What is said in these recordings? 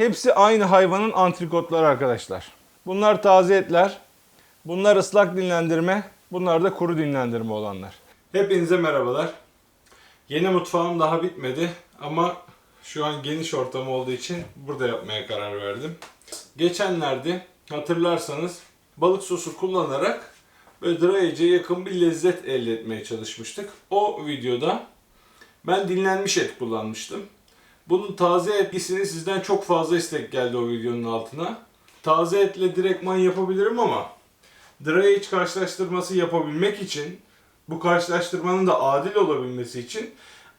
hepsi aynı hayvanın antrikotları arkadaşlar. Bunlar taze etler. Bunlar ıslak dinlendirme. Bunlar da kuru dinlendirme olanlar. Hepinize merhabalar. Yeni mutfağım daha bitmedi ama şu an geniş ortam olduğu için burada yapmaya karar verdim. Geçenlerde hatırlarsanız balık sosu kullanarak böyle dry yakın bir lezzet elde etmeye çalışmıştık. O videoda ben dinlenmiş et kullanmıştım. Bunun taze etkisini sizden çok fazla istek geldi o videonun altına. Taze etle direktman yapabilirim ama dry karşılaştırması yapabilmek için bu karşılaştırmanın da adil olabilmesi için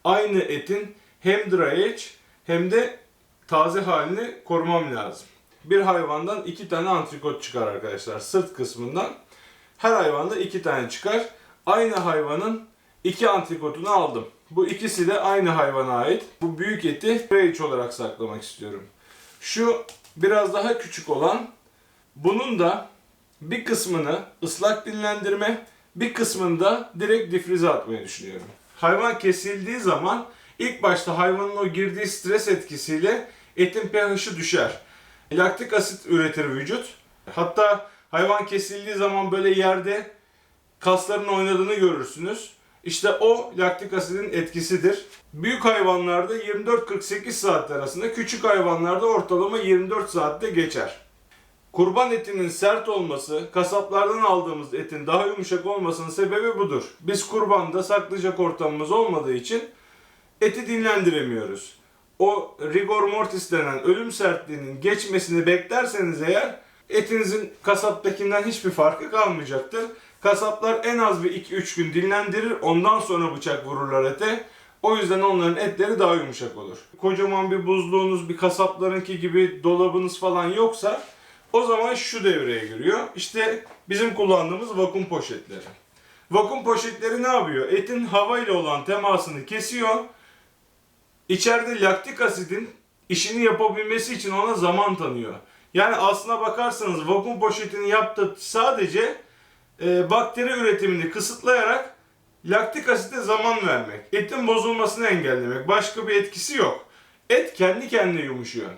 aynı etin hem dry hem de taze halini korumam lazım. Bir hayvandan iki tane antrikot çıkar arkadaşlar sırt kısmından. Her hayvanda iki tane çıkar. Aynı hayvanın iki antrikotunu aldım. Bu ikisi de aynı hayvana ait. Bu büyük eti dry age olarak saklamak istiyorum. Şu biraz daha küçük olan bunun da bir kısmını ıslak dinlendirme, bir kısmını da direkt difrize atmayı düşünüyorum. Hayvan kesildiği zaman ilk başta hayvanın o girdiği stres etkisiyle etin pH'i düşer. Laktik asit üretir vücut. Hatta hayvan kesildiği zaman böyle yerde kasların oynadığını görürsünüz. İşte o laktik asidin etkisidir. Büyük hayvanlarda 24-48 saat arasında, küçük hayvanlarda ortalama 24 saatte geçer. Kurban etinin sert olması, kasaplardan aldığımız etin daha yumuşak olmasının sebebi budur. Biz kurbanda saklayacak ortamımız olmadığı için eti dinlendiremiyoruz. O rigor mortis denen ölüm sertliğinin geçmesini beklerseniz eğer etinizin kasaptakinden hiçbir farkı kalmayacaktır. Kasaplar en az bir 2-3 gün dinlendirir ondan sonra bıçak vururlar ete. O yüzden onların etleri daha yumuşak olur. Kocaman bir buzluğunuz, bir kasaplarınki gibi dolabınız falan yoksa o zaman şu devreye giriyor. İşte bizim kullandığımız vakum poşetleri. Vakum poşetleri ne yapıyor? Etin hava ile olan temasını kesiyor. İçeride laktik asidin işini yapabilmesi için ona zaman tanıyor. Yani aslına bakarsanız vakum poşetinin yaptığı sadece e, bakteri üretimini kısıtlayarak laktik asite zaman vermek. Etin bozulmasını engellemek. Başka bir etkisi yok. Et kendi kendine yumuşuyor.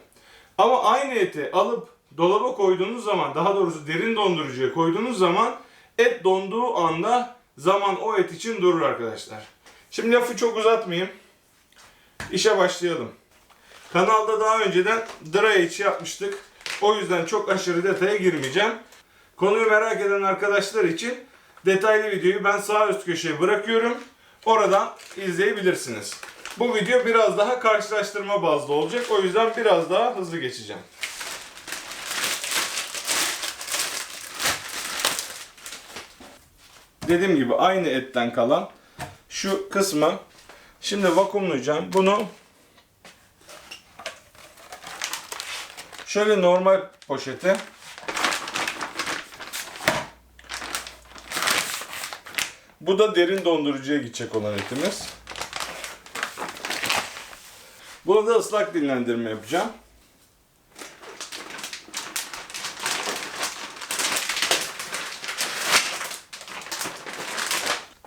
Ama aynı eti alıp dolaba koyduğunuz zaman, daha doğrusu derin dondurucuya koyduğunuz zaman et donduğu anda zaman o et için durur arkadaşlar. Şimdi lafı çok uzatmayayım. İşe başlayalım. Kanalda daha önceden dry age yapmıştık. O yüzden çok aşırı detaya girmeyeceğim. Konuyu merak eden arkadaşlar için detaylı videoyu ben sağ üst köşeye bırakıyorum. Oradan izleyebilirsiniz. Bu video biraz daha karşılaştırma bazlı olacak. O yüzden biraz daha hızlı geçeceğim. Dediğim gibi aynı etten kalan şu kısmı şimdi vakumlayacağım. Bunu şöyle normal poşete Bu da derin dondurucuya gidecek olan etimiz. Bunu da ıslak dinlendirme yapacağım.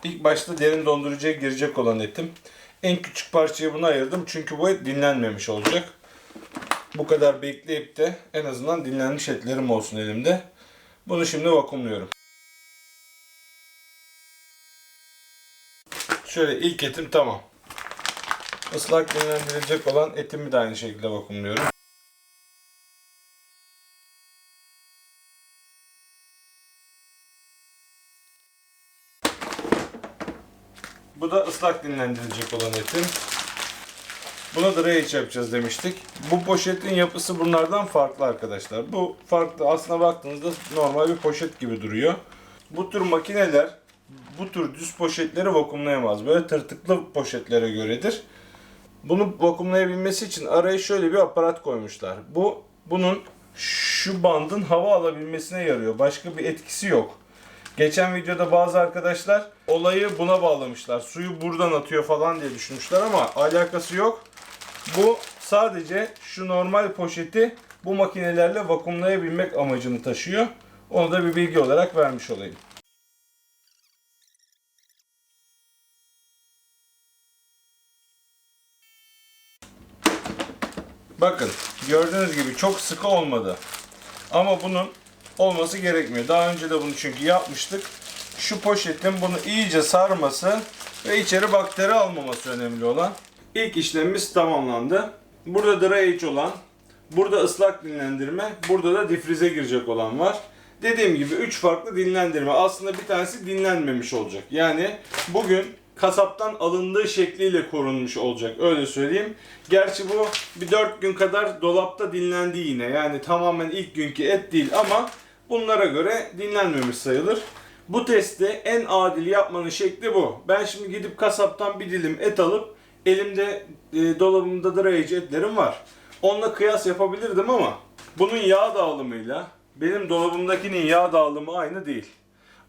İlk başta derin dondurucuya girecek olan etim. En küçük parçayı buna ayırdım çünkü bu et dinlenmemiş olacak. Bu kadar bekleyip de en azından dinlenmiş etlerim olsun elimde. Bunu şimdi vakumluyorum. Şöyle ilk etim tamam. Islak dinlendirilecek olan etimi de aynı şekilde vakumluyorum. Bu da ıslak dinlendirilecek olan etim. Buna dry age yapacağız demiştik. Bu poşetin yapısı bunlardan farklı arkadaşlar. Bu farklı. Aslına baktığınızda normal bir poşet gibi duruyor. Bu tür makineler bu tür düz poşetleri vakumlayamaz. Böyle tırtıklı poşetlere göredir. Bunu vakumlayabilmesi için araya şöyle bir aparat koymuşlar. Bu bunun şu bandın hava alabilmesine yarıyor. Başka bir etkisi yok. Geçen videoda bazı arkadaşlar olayı buna bağlamışlar. Suyu buradan atıyor falan diye düşünmüşler ama alakası yok. Bu sadece şu normal poşeti bu makinelerle vakumlayabilmek amacını taşıyor. Onu da bir bilgi olarak vermiş olayım. Bakın gördüğünüz gibi çok sıkı olmadı. Ama bunun olması gerekmiyor. Daha önce de bunu çünkü yapmıştık. Şu poşetin bunu iyice sarması ve içeri bakteri almaması önemli olan. İlk işlemimiz tamamlandı. Burada dry age olan, burada ıslak dinlendirme, burada da difrize girecek olan var. Dediğim gibi 3 farklı dinlendirme. Aslında bir tanesi dinlenmemiş olacak. Yani bugün kasaptan alındığı şekliyle korunmuş olacak. Öyle söyleyeyim. Gerçi bu bir 4 gün kadar dolapta dinlendi yine. Yani tamamen ilk günkü et değil ama bunlara göre dinlenmemiş sayılır. Bu testi en adil yapmanın şekli bu. Ben şimdi gidip kasaptan bir dilim et alıp elimde e, dolabımda dry etlerim var. Onunla kıyas yapabilirdim ama bunun yağ dağılımıyla benim dolabımdakinin yağ dağılımı aynı değil.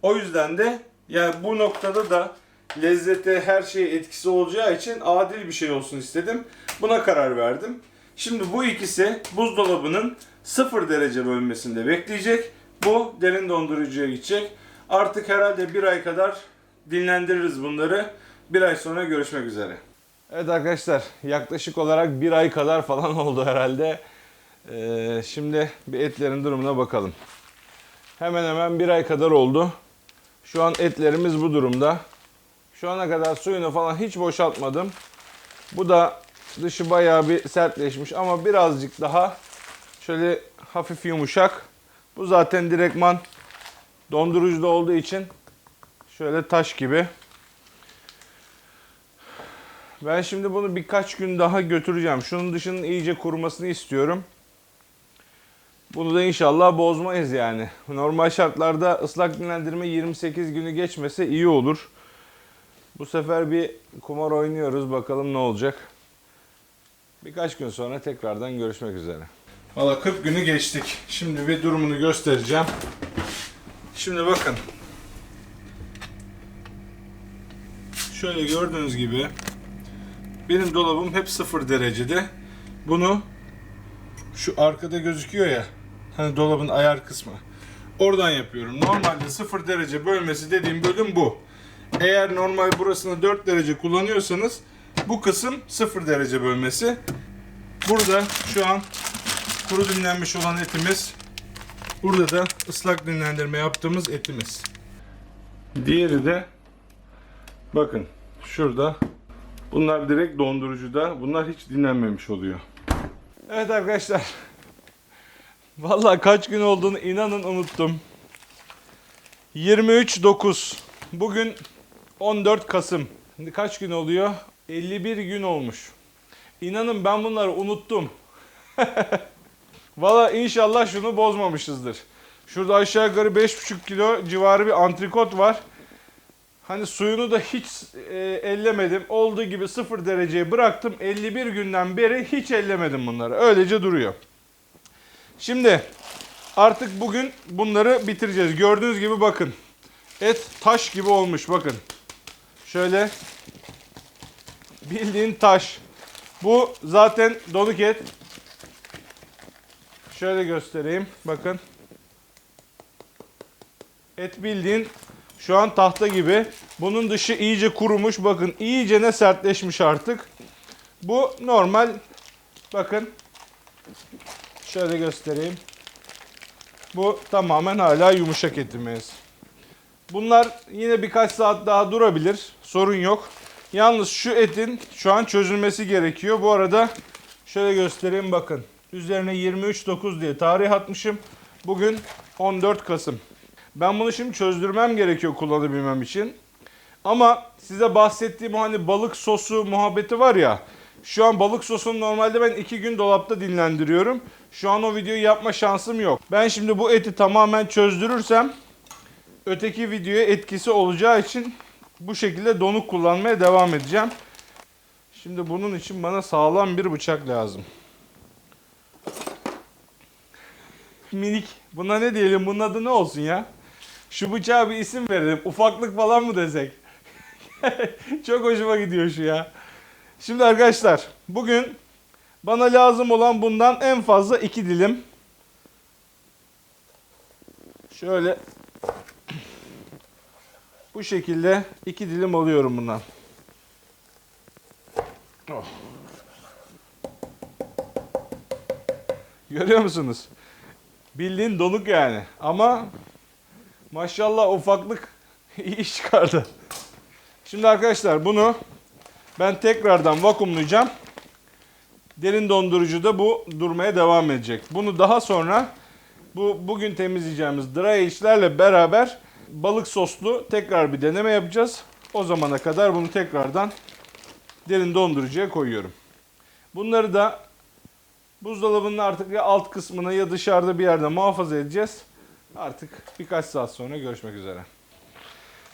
O yüzden de yani bu noktada da lezzete her şeye etkisi olacağı için adil bir şey olsun istedim. Buna karar verdim. Şimdi bu ikisi buzdolabının 0 derece bölmesinde bekleyecek. Bu derin dondurucuya gidecek. Artık herhalde bir ay kadar dinlendiririz bunları. Bir ay sonra görüşmek üzere. Evet arkadaşlar yaklaşık olarak bir ay kadar falan oldu herhalde. Ee, şimdi bir etlerin durumuna bakalım. Hemen hemen bir ay kadar oldu. Şu an etlerimiz bu durumda. Şu ana kadar suyunu falan hiç boşaltmadım. Bu da dışı bayağı bir sertleşmiş ama birazcık daha şöyle hafif yumuşak. Bu zaten direktman dondurucuda olduğu için şöyle taş gibi. Ben şimdi bunu birkaç gün daha götüreceğim. Şunun dışının iyice kurumasını istiyorum. Bunu da inşallah bozmayız yani. Normal şartlarda ıslak dinlendirme 28 günü geçmese iyi olur. Bu sefer bir kumar oynuyoruz. Bakalım ne olacak. Birkaç gün sonra tekrardan görüşmek üzere. Valla 40 günü geçtik. Şimdi bir durumunu göstereceğim. Şimdi bakın. Şöyle gördüğünüz gibi benim dolabım hep 0 derecede. Bunu şu arkada gözüküyor ya. Hani dolabın ayar kısmı. Oradan yapıyorum. Normalde 0 derece bölmesi dediğim bölüm bu. Eğer normal burasını 4 derece kullanıyorsanız bu kısım 0 derece bölmesi. Burada şu an kuru dinlenmiş olan etimiz. Burada da ıslak dinlendirme yaptığımız etimiz. Diğeri de bakın şurada. Bunlar direkt dondurucuda. Bunlar hiç dinlenmemiş oluyor. Evet arkadaşlar. Vallahi kaç gün olduğunu inanın unuttum. 23 9. Bugün 14 Kasım. Şimdi kaç gün oluyor? 51 gün olmuş. İnanın ben bunları unuttum. Valla inşallah şunu bozmamışızdır. Şurada aşağı yukarı 5,5 kilo civarı bir antrikot var. Hani suyunu da hiç e, ellemedim. Olduğu gibi 0 dereceye bıraktım. 51 günden beri hiç ellemedim bunları. Öylece duruyor. Şimdi artık bugün bunları bitireceğiz. Gördüğünüz gibi bakın. Et taş gibi olmuş bakın. Şöyle bildiğin taş. Bu zaten donuk et. Şöyle göstereyim. Bakın. Et bildiğin şu an tahta gibi. Bunun dışı iyice kurumuş. Bakın iyice ne sertleşmiş artık. Bu normal. Bakın. Şöyle göstereyim. Bu tamamen hala yumuşak etimiz. Bunlar yine birkaç saat daha durabilir. Sorun yok. Yalnız şu etin şu an çözülmesi gerekiyor. Bu arada şöyle göstereyim bakın. Üzerine 23.9 diye tarih atmışım. Bugün 14 Kasım. Ben bunu şimdi çözdürmem gerekiyor kullanabilmem için. Ama size bahsettiğim o hani balık sosu muhabbeti var ya. Şu an balık sosunu normalde ben 2 gün dolapta dinlendiriyorum. Şu an o videoyu yapma şansım yok. Ben şimdi bu eti tamamen çözdürürsem öteki videoya etkisi olacağı için bu şekilde donuk kullanmaya devam edeceğim. Şimdi bunun için bana sağlam bir bıçak lazım. Minik. Buna ne diyelim? Bunun adı ne olsun ya? Şu bıçağa bir isim verelim. Ufaklık falan mı desek? Çok hoşuma gidiyor şu ya. Şimdi arkadaşlar bugün bana lazım olan bundan en fazla iki dilim. Şöyle bu şekilde iki dilim alıyorum bundan. Oh. Görüyor musunuz? Bildiğin donuk yani. Ama maşallah ufaklık iyi çıkardı. Şimdi arkadaşlar bunu ben tekrardan vakumlayacağım. Derin dondurucuda bu durmaya devam edecek. Bunu daha sonra bu bugün temizleyeceğimiz dry işlerle beraber balık soslu tekrar bir deneme yapacağız. O zamana kadar bunu tekrardan derin dondurucuya koyuyorum. Bunları da buzdolabının artık ya alt kısmına ya dışarıda bir yerde muhafaza edeceğiz. Artık birkaç saat sonra görüşmek üzere.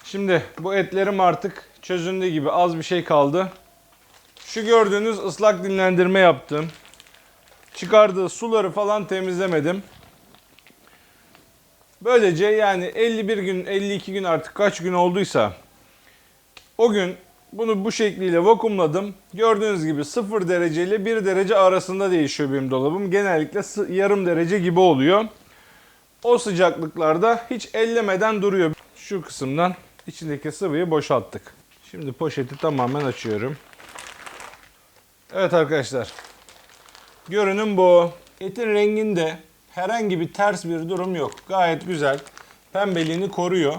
Şimdi bu etlerim artık çözündüğü gibi az bir şey kaldı. Şu gördüğünüz ıslak dinlendirme yaptım. Çıkardığı suları falan temizlemedim. Böylece yani 51 gün 52 gün artık kaç gün olduysa o gün bunu bu şekliyle vakumladım. Gördüğünüz gibi 0 derece ile 1 derece arasında değişiyor benim dolabım. Genellikle yarım derece gibi oluyor. O sıcaklıklarda hiç ellemeden duruyor. Şu kısımdan içindeki sıvıyı boşalttık. Şimdi poşeti tamamen açıyorum. Evet arkadaşlar. Görünüm bu. Etin renginde herhangi bir ters bir durum yok. Gayet güzel. Pembeliğini koruyor.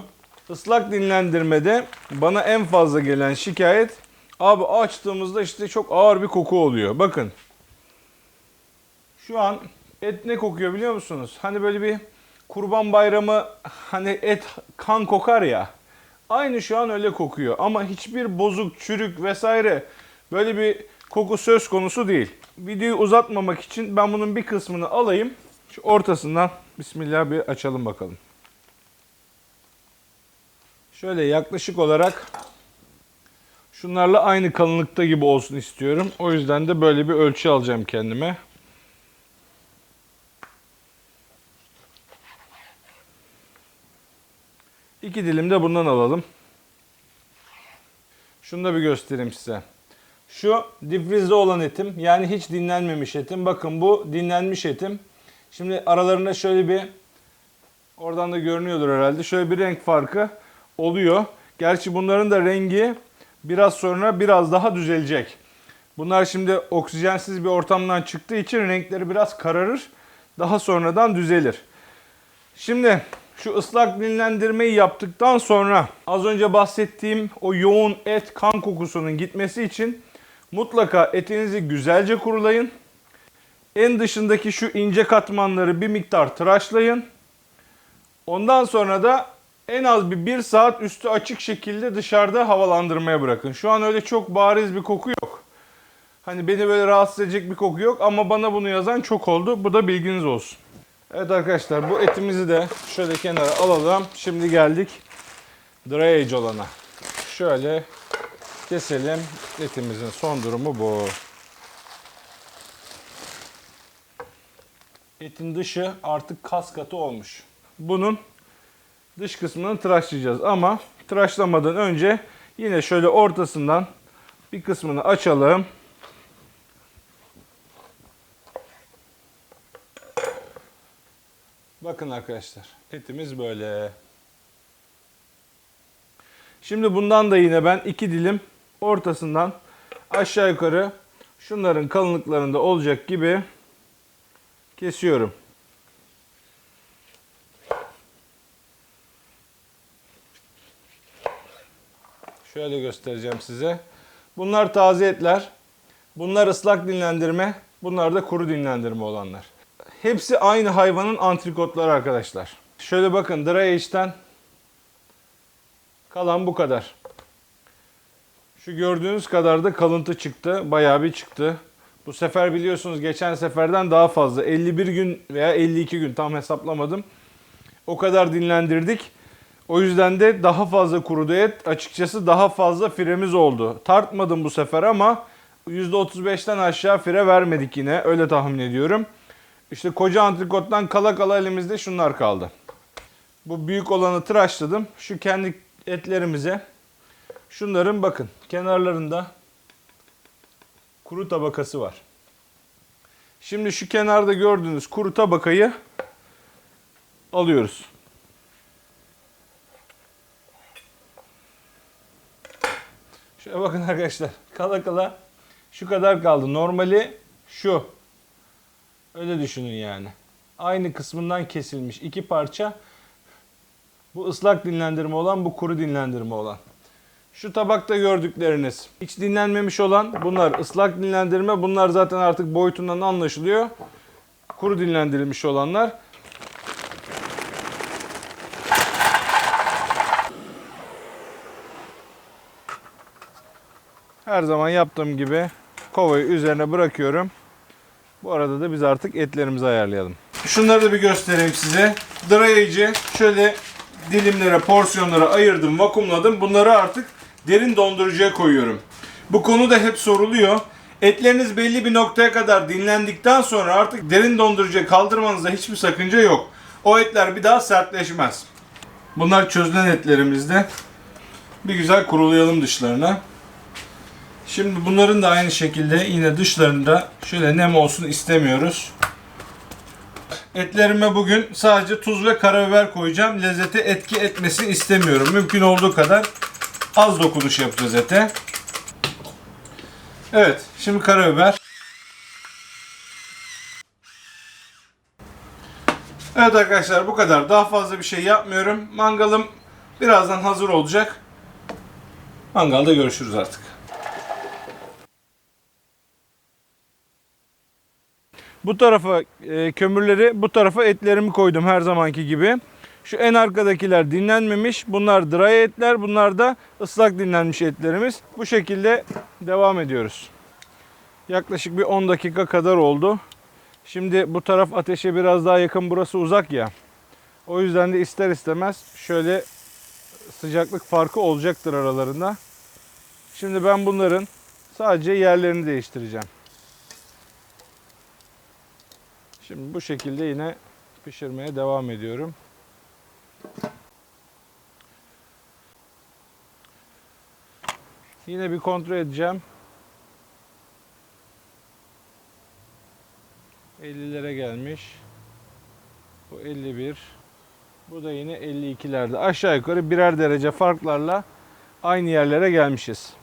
Islak dinlendirmede bana en fazla gelen şikayet abi açtığımızda işte çok ağır bir koku oluyor. Bakın. Şu an et ne kokuyor biliyor musunuz? Hani böyle bir kurban bayramı hani et kan kokar ya. Aynı şu an öyle kokuyor ama hiçbir bozuk, çürük vesaire böyle bir koku söz konusu değil. Videoyu uzatmamak için ben bunun bir kısmını alayım. Şu ortasından bismillah bir açalım bakalım. Şöyle yaklaşık olarak şunlarla aynı kalınlıkta gibi olsun istiyorum. O yüzden de böyle bir ölçü alacağım kendime. İki dilim de bundan alalım. Şunu da bir göstereyim size. Şu difrizde olan etim yani hiç dinlenmemiş etim. Bakın bu dinlenmiş etim. Şimdi aralarında şöyle bir oradan da görünüyordur herhalde. Şöyle bir renk farkı oluyor. Gerçi bunların da rengi biraz sonra biraz daha düzelecek. Bunlar şimdi oksijensiz bir ortamdan çıktığı için renkleri biraz kararır. Daha sonradan düzelir. Şimdi şu ıslak dinlendirmeyi yaptıktan sonra az önce bahsettiğim o yoğun et kan kokusunun gitmesi için mutlaka etinizi güzelce kurulayın. En dışındaki şu ince katmanları bir miktar tıraşlayın. Ondan sonra da en az bir 1 saat üstü açık şekilde dışarıda havalandırmaya bırakın. Şu an öyle çok bariz bir koku yok. Hani beni böyle rahatsız edecek bir koku yok ama bana bunu yazan çok oldu. Bu da bilginiz olsun. Evet arkadaşlar bu etimizi de şöyle kenara alalım. Şimdi geldik dry age olana. Şöyle keselim. Etimizin son durumu bu. Etin dışı artık kas katı olmuş. Bunun dış kısmını tıraşlayacağız ama tıraşlamadan önce yine şöyle ortasından bir kısmını açalım. Bakın arkadaşlar etimiz böyle. Şimdi bundan da yine ben iki dilim ortasından aşağı yukarı şunların kalınlıklarında olacak gibi kesiyorum. Şöyle göstereceğim size. Bunlar taze etler. Bunlar ıslak dinlendirme. Bunlar da kuru dinlendirme olanlar. Hepsi aynı hayvanın antrikotları arkadaşlar. Şöyle bakın dry age'den kalan bu kadar. Şu gördüğünüz kadar da kalıntı çıktı. Bayağı bir çıktı. Bu sefer biliyorsunuz geçen seferden daha fazla. 51 gün veya 52 gün tam hesaplamadım. O kadar dinlendirdik. O yüzden de daha fazla kurudu et. Açıkçası daha fazla firemiz oldu. Tartmadım bu sefer ama %35'ten aşağı fire vermedik yine. Öyle tahmin ediyorum. İşte koca antrikottan kala kala elimizde şunlar kaldı. Bu büyük olanı tıraşladım. Şu kendi etlerimize şunların bakın kenarlarında kuru tabakası var. Şimdi şu kenarda gördüğünüz kuru tabakayı alıyoruz. Şöyle bakın arkadaşlar. Kala kala şu kadar kaldı. Normali şu. Öyle düşünün yani. Aynı kısmından kesilmiş iki parça. Bu ıslak dinlendirme olan, bu kuru dinlendirme olan. Şu tabakta gördükleriniz hiç dinlenmemiş olan bunlar ıslak dinlendirme. Bunlar zaten artık boyutundan anlaşılıyor. Kuru dinlendirilmiş olanlar. Her zaman yaptığım gibi kovayı üzerine bırakıyorum. Bu arada da biz artık etlerimizi ayarlayalım. Şunları da bir göstereyim size. Dryayıcı şöyle dilimlere, porsiyonlara ayırdım, vakumladım. Bunları artık derin dondurucuya koyuyorum. Bu konu da hep soruluyor. Etleriniz belli bir noktaya kadar dinlendikten sonra artık derin dondurucuya kaldırmanızda hiçbir sakınca yok. O etler bir daha sertleşmez. Bunlar çözülen etlerimizde. Bir güzel kurulayalım dışlarına. Şimdi bunların da aynı şekilde yine dışlarında şöyle nem olsun istemiyoruz. Etlerime bugün sadece tuz ve karabiber koyacağım. Lezzete etki etmesini istemiyorum. Mümkün olduğu kadar az dokunuş yapacağız ete. Evet, şimdi karabiber. Evet arkadaşlar bu kadar. Daha fazla bir şey yapmıyorum. Mangalım birazdan hazır olacak. Mangalda görüşürüz artık. Bu tarafa e, kömürleri, bu tarafa etlerimi koydum her zamanki gibi. Şu en arkadakiler dinlenmemiş. Bunlar dry etler, bunlar da ıslak dinlenmiş etlerimiz. Bu şekilde devam ediyoruz. Yaklaşık bir 10 dakika kadar oldu. Şimdi bu taraf ateşe biraz daha yakın, burası uzak ya. O yüzden de ister istemez şöyle sıcaklık farkı olacaktır aralarında. Şimdi ben bunların sadece yerlerini değiştireceğim. Şimdi bu şekilde yine pişirmeye devam ediyorum. Yine bir kontrol edeceğim. 50'lere gelmiş. Bu 51. Bu da yine 52'lerde. Aşağı yukarı birer derece farklarla aynı yerlere gelmişiz.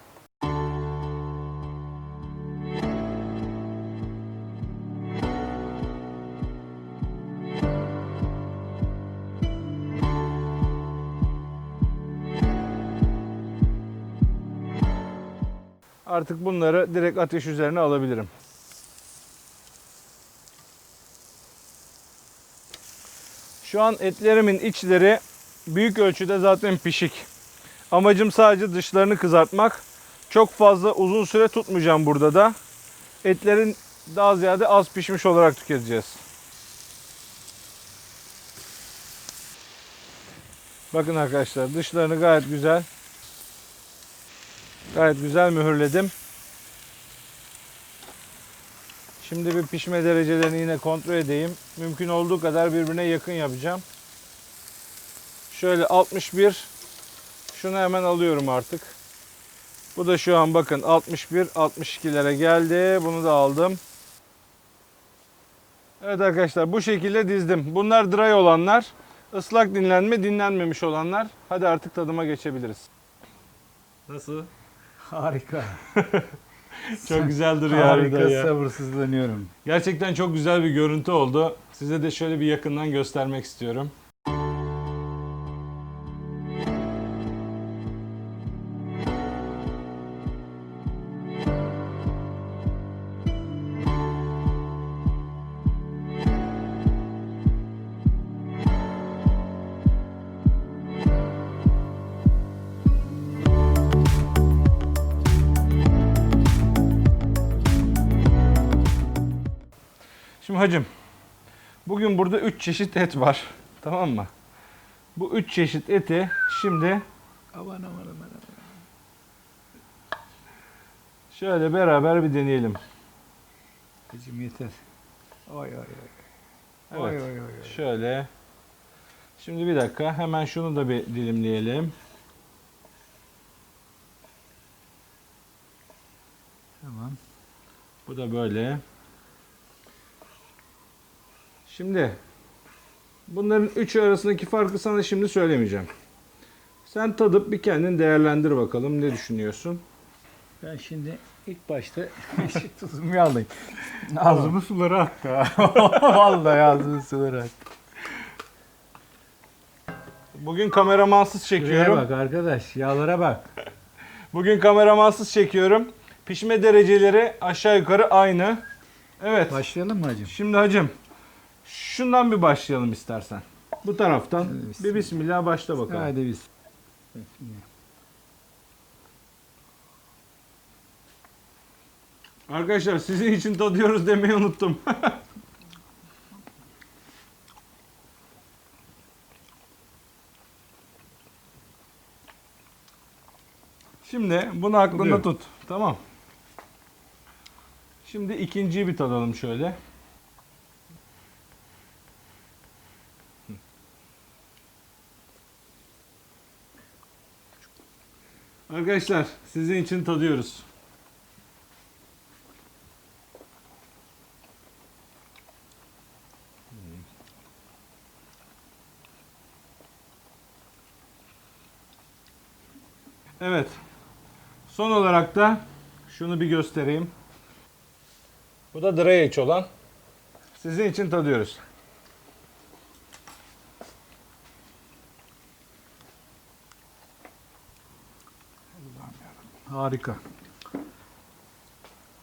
Artık bunları direkt ateş üzerine alabilirim. Şu an etlerimin içleri büyük ölçüde zaten pişik. Amacım sadece dışlarını kızartmak. Çok fazla uzun süre tutmayacağım burada da. Etlerin daha ziyade az pişmiş olarak tüketeceğiz. Bakın arkadaşlar dışlarını gayet güzel Gayet güzel mühürledim. Şimdi bir pişme derecelerini yine kontrol edeyim. Mümkün olduğu kadar birbirine yakın yapacağım. Şöyle 61. Şunu hemen alıyorum artık. Bu da şu an bakın 61 62'lere geldi. Bunu da aldım. Evet arkadaşlar bu şekilde dizdim. Bunlar dry olanlar. ıslak dinlenme dinlenmemiş olanlar. Hadi artık tadıma geçebiliriz. Nasıl? Harika. Çok güzel duruyor Harika harbiden ya. sabırsızlanıyorum. Gerçekten çok güzel bir görüntü oldu. Size de şöyle bir yakından göstermek istiyorum. Hacım, bugün burada 3 çeşit et var. Tamam mı? Bu 3 çeşit eti şimdi Aman aman aman. şöyle beraber bir deneyelim. Hacım yeter. Oy oy oy. Evet. Oy oy. oy. Şöyle. Şimdi bir dakika. Hemen şunu da bir dilimleyelim. Tamam. Bu da böyle. Şimdi bunların üçü arasındaki farkı sana şimdi söylemeyeceğim. Sen tadıp bir kendin değerlendir bakalım ne düşünüyorsun? Ben şimdi İlk başta tuzumu alayım. Ağzımı suları aktı. ha. Vallahi ağzımı suları aktı. Bugün kameramansız Şuraya çekiyorum. bak arkadaş yağlara bak. Bugün kameramansız çekiyorum. Pişme dereceleri aşağı yukarı aynı. Evet. Başlayalım mı hacım? Şimdi hacım şundan bir başlayalım istersen. Bu taraftan Hadi bir bismillah. bismillah başla bakalım. Hadi biz. Arkadaşlar sizin için tadıyoruz demeyi unuttum. Şimdi bunu aklında Buyurun. tut. Tamam. Şimdi ikinciyi bir tadalım şöyle. Arkadaşlar sizin için tadıyoruz. Evet. Son olarak da şunu bir göstereyim. Bu da dry olan. Sizin için tadıyoruz. Harika.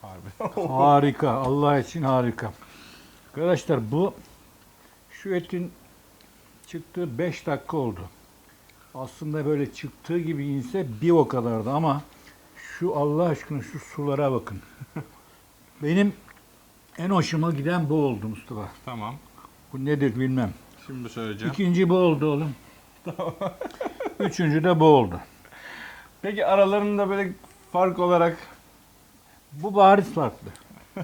Harbi. Harika. Allah için harika. Arkadaşlar bu şu etin çıktığı 5 dakika oldu. Aslında böyle çıktığı gibi inse bir o kadardı ama şu Allah aşkına şu sulara bakın. Benim en hoşuma giden bu oldu Mustafa. tamam. Bu nedir bilmem. Şimdi söyleyeceğim. İkinci bu oldu oğlum. Üçüncü de bu oldu. Peki aralarında böyle fark olarak Bu bariz farklı.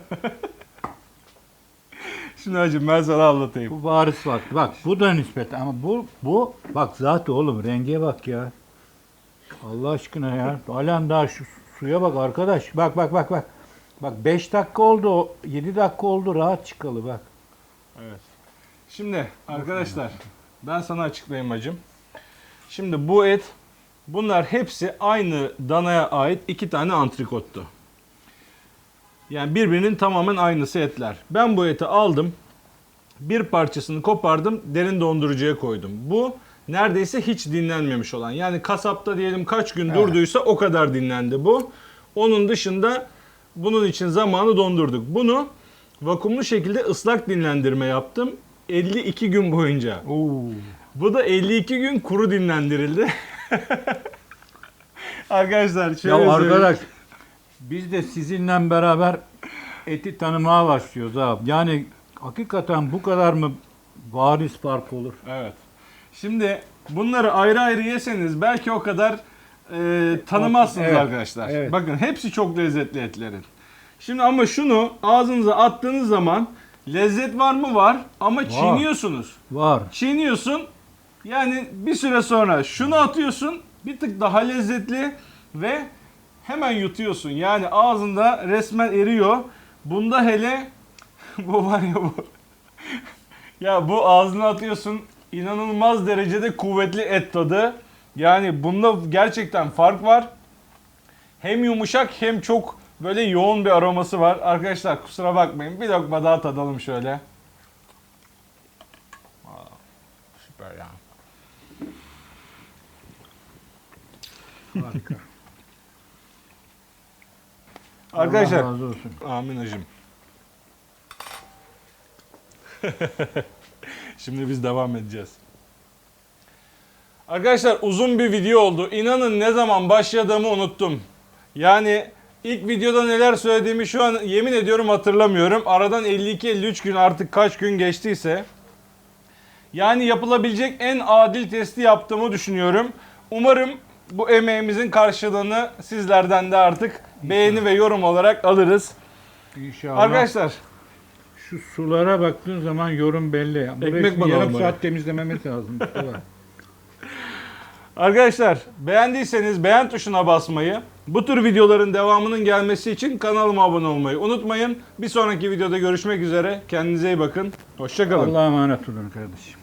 Şimdi hacım ben sana anlatayım. Bu bariz farklı. Bak bu da nispet ama bu bu bak zaten oğlum renge bak ya. Allah aşkına ya. Halen daha şu suya bak arkadaş. Bak bak bak bak. Bak 5 dakika oldu. 7 dakika oldu rahat çıkalı bak. Evet. Şimdi arkadaşlar ben sana açıklayayım hacım. Şimdi bu et bunlar hepsi aynı danaya ait iki tane antrikottu. Yani birbirinin tamamen aynısı etler. Ben bu eti aldım. Bir parçasını kopardım. Derin dondurucuya koydum. Bu neredeyse hiç dinlenmemiş olan. Yani kasapta diyelim kaç gün Evet. durduysa o kadar dinlendi bu. Onun dışında bunun için zamanı dondurduk. Bunu vakumlu şekilde ıslak dinlendirme yaptım. 52 gün boyunca. Oo. Bu da 52 gün kuru dinlendirildi. Arkadaşlar şöyle Ya söyleyeyim. arkadaş biz de sizinle beraber eti tanımaya başlıyoruz abi. Yani hakikaten bu kadar mı bariz fark olur? Evet. Şimdi bunları ayrı ayrı yeseniz belki o kadar e, tanımazsınız Evet, arkadaşlar. evet. Bakın hepsi çok lezzetli etlerin. Şimdi ama şunu ağzınıza attığınız zaman lezzet var mı var ama çiğniyorsunuz. Var. Çiğniyorsun yani bir süre sonra şunu atıyorsun bir tık daha lezzetli ve hemen yutuyorsun. Yani ağzında resmen eriyor. Bunda hele bu var ya bu. ya bu ağzına atıyorsun inanılmaz derecede kuvvetli et tadı. Yani bunda gerçekten fark var. Hem yumuşak hem çok böyle yoğun bir aroması var. Arkadaşlar kusura bakmayın. Bir lokma daha tadalım şöyle. Harika. Arkadaşlar Allah razı olsun. Amin hacım. Şimdi biz devam edeceğiz. Arkadaşlar uzun bir video oldu. İnanın ne zaman başladığımı unuttum. Yani ilk videoda neler söylediğimi şu an yemin ediyorum hatırlamıyorum. Aradan 52-53 gün artık kaç gün geçtiyse. Yani yapılabilecek en adil testi yaptığımı düşünüyorum. Umarım bu emeğimizin karşılığını sizlerden de artık beğeni ve yorum olarak alırız. İnşallah. Arkadaşlar Şu sulara baktığın zaman yorum belli. Burayı Ekmek şimdi yarım saat temizlememiz lazım. Mustafa. Arkadaşlar beğendiyseniz beğen tuşuna basmayı, bu tür videoların devamının gelmesi için kanalıma abone olmayı unutmayın. Bir sonraki videoda görüşmek üzere. Kendinize iyi bakın. Hoşçakalın. Allah'a emanet olun kardeşim.